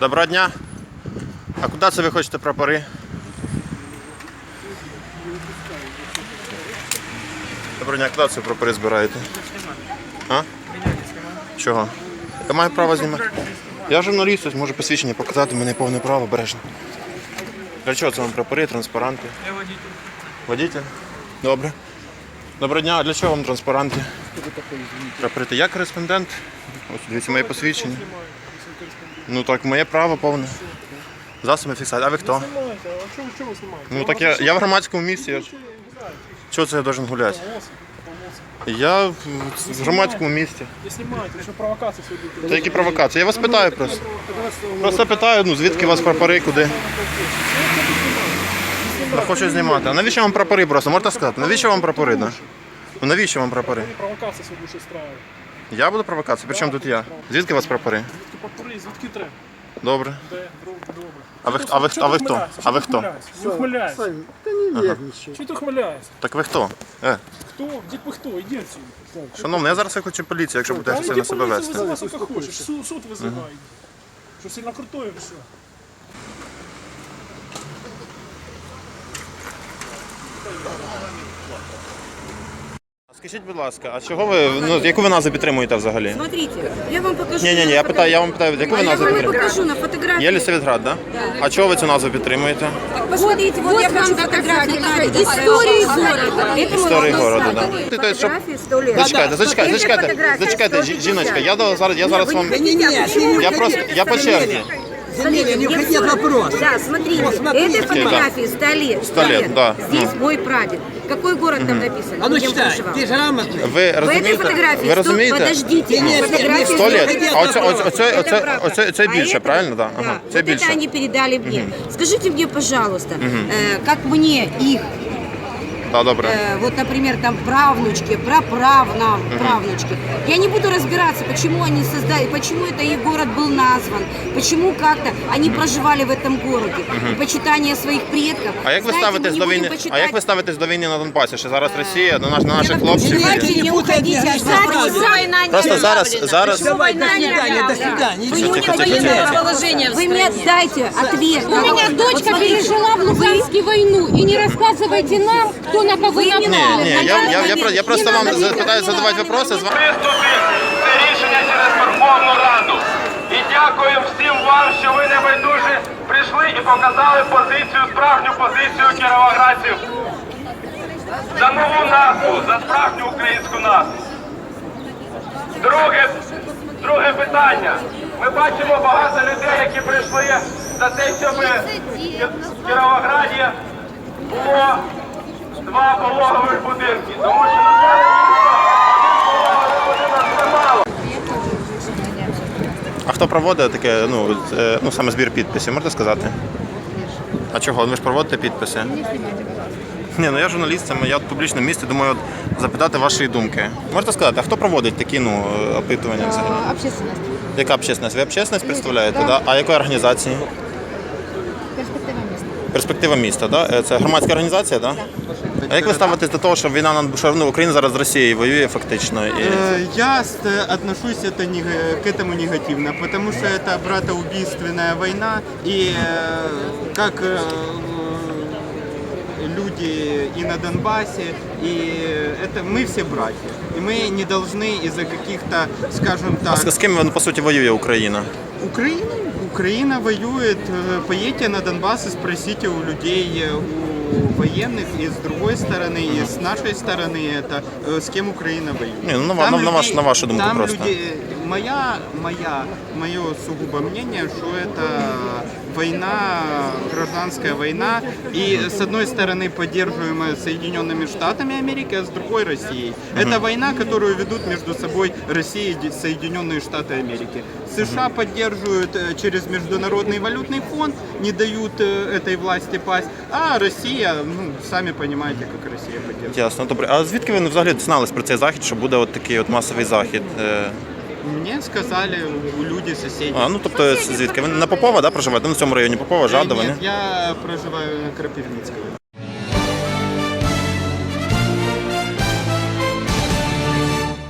Доброго дня. А куди це ви хочете прапори? Доброго дня, куди це прапори збираєте? А? Чого? Я маю право знімати. Я журналіст, ось можу посвідчення показати, мене повне право бережно. Для чого це вам прапори, транспаранти? Я водитель. Водитель? Добре. Доброго дня, а для чого вам транспаранти? Прапори. Я кореспондент. Ось дивіться моє посвідчення. Ну так, моє право повне. Засоби фіксації. А ви хто? А чого, чого ви знімаєте? Ну так я, я в громадському місці. Я... ж- Чого це я должен гуляти? Я в в громадському місці. Не знімайте, що провокації сьогодні. Та які провокації? Я вас питаю просто. Просто питаю, ну звідки у вас прапори, куди? Я хочу знімати. А навіщо вам прапори просто? Можете сказати? Навіщо вам прапори? Да? Ну навіщо вам прапори? Провокації сьогодні ще. Я буду провокація, при чому тут я? Звідки у вас прапори? Звідки папури, звідки треба? Добре. Де, добре. А ви, хто- а ви, а ви хто? А ви хто? Не ухмиляйся. Сань, не нервничай. Чого ти ухмиляєшся? Так ви хто? Е, Хто? Дід ви хто? Іди отсюди. шановний, я зараз викличу поліцію, якщо будете Та йди себе поліцію вести. визивай, скільки хочеш. Суд, суд визивай. Що сильно крутой, ви що? Скажіть, будь ласка, а чого ви, ну, яку ви назву підтримуєте взагалі? Смотрите, я вам покажу. Ні, ні, ні, я питаю, я вам питаю, яку ви А я назву вам и підтримуєте? покажу на фотографии. Єлісавітград, да? А чого ви цю назву підтримуєте? Посмотрите, вот, я хочу фотографии. Истории города. Это Історії можно города, да. оставить. Ти, то, щоб... Фотографии сто лет. Зачекайте, зачекайте, Это зачекайте, фотография зачекайте, 150. жі- жіночка, я до- зараз, я зараз Вы вам... не хотите, а почему Я вы просто, хотите? я по черзі. Смотрите, не мне входи в всё- вопрос. Да, смотрите, этой фотографии 100 лет. Сто лет, да. Здесь мой прадед. Какой город там написан? А ну Где он читай, проживал? ты же грамотный. Ви В этой розумієте? фотографии Ви 100 розумієте? Подождите, Нет, фотографии нет, Сто нет, лет. нет, А оце, нет, оце, оце, Это оце, правда. оце, це А більше, это- правильно? Да? Ага, Да. це вот більше. это они передали мне. Скажите мне, пожалуйста, э, как мне их, Так, добре. э, вот, например, там правнучки, праправна, правнучки, я не буду разбираться, почему они создали, почему это их город был назван, почему как-то они проживали в этом городе, и почитание своих предков. А як ви Знаете, ставитесь мы до не війни? будем А як ви почитать- ставитесь до війни на Донбасі? Що зараз Росія на наш на наших Я вам хлопців? говорю, є? Давайте не уходите, а Просто зараз, зараз Давай, до свидания, до свидания. Вы Иди. не Тихо, тихо, понимаете. тихо. положение Вы мне дайте ответ. У меня дочка пережила в Луганске войну. И не рассказывайте нам, кто на кого Ні, напал. ні, я, я, я, про- я просто вам питаю задавати питання. З вами виступив це рішення через Верховну Раду. І дякуємо всім вам, що ви небайдужі прийшли і показали позицію, справжню позицію кіровоградців за нову назву, за справжню українську назву. Друге, друге питання. Ми бачимо багато людей, які прийшли за те, щоб в Кіровограді було два пологових будинки. Тому що А хто проводить таке, ну, е, ну саме збір підписів, можете сказати? А чого? Ви ж проводите підписи? Ні, ну я журналіст, це моє публічне місце, думаю, от, запитати вашої думки. Можете сказати, а хто проводить такі ну, е, опитування взагалі? Общественность. Яка общественність? Ви общественність представляєте, да? А якої організації? Перспектива места. Перспектива міста, да? Е, Це громадська організація, да? А як ви ставитесь до того, що війна на що, ну, Україна зараз з Росією воює фактично? І... Э, Я ст- отношусь это нег- к этому негативно, потому что это братоубийственная война, и э, как э, люди и на Донбассе, и это мы все братья. И мы не должны из-за каких-то, скажем А з, так, з ким ну, по суті воює Україна? Украина, Украина воюет. Э, Поедьте на Донбасс и спросите у людей, э, у военных, и с другой стороны, и с нашей стороны, это э, с кем Украина воюет. Не, ну, на ва- Там на- на ваш- на вашу думку там просто. люди- моя, моя, мое сугубо мнение, что это война, гражданская война, и с одной стороны поддерживаемая Соединенными Штатами Америки, а с другой Россией. Это война, которую ведут между собой Россия и Соединенные Штаты Америки. США поддерживают э, через Международный валютный фонд, не дают э, этой власти пасть, а Россия, ну, самі понимаете, як Росія поділа. Ясно, добре. А звідки ви взагалі дізнались про цей захід, що буде от такий от масовий захід? Е, Мне сказали у- люди сусідні. А, ну тобто звідки? Ви на Попова, да, проживаєте? Ну, в цьому районі Попова, Жадова, ні? ні? я проживаю на Крапивницкого.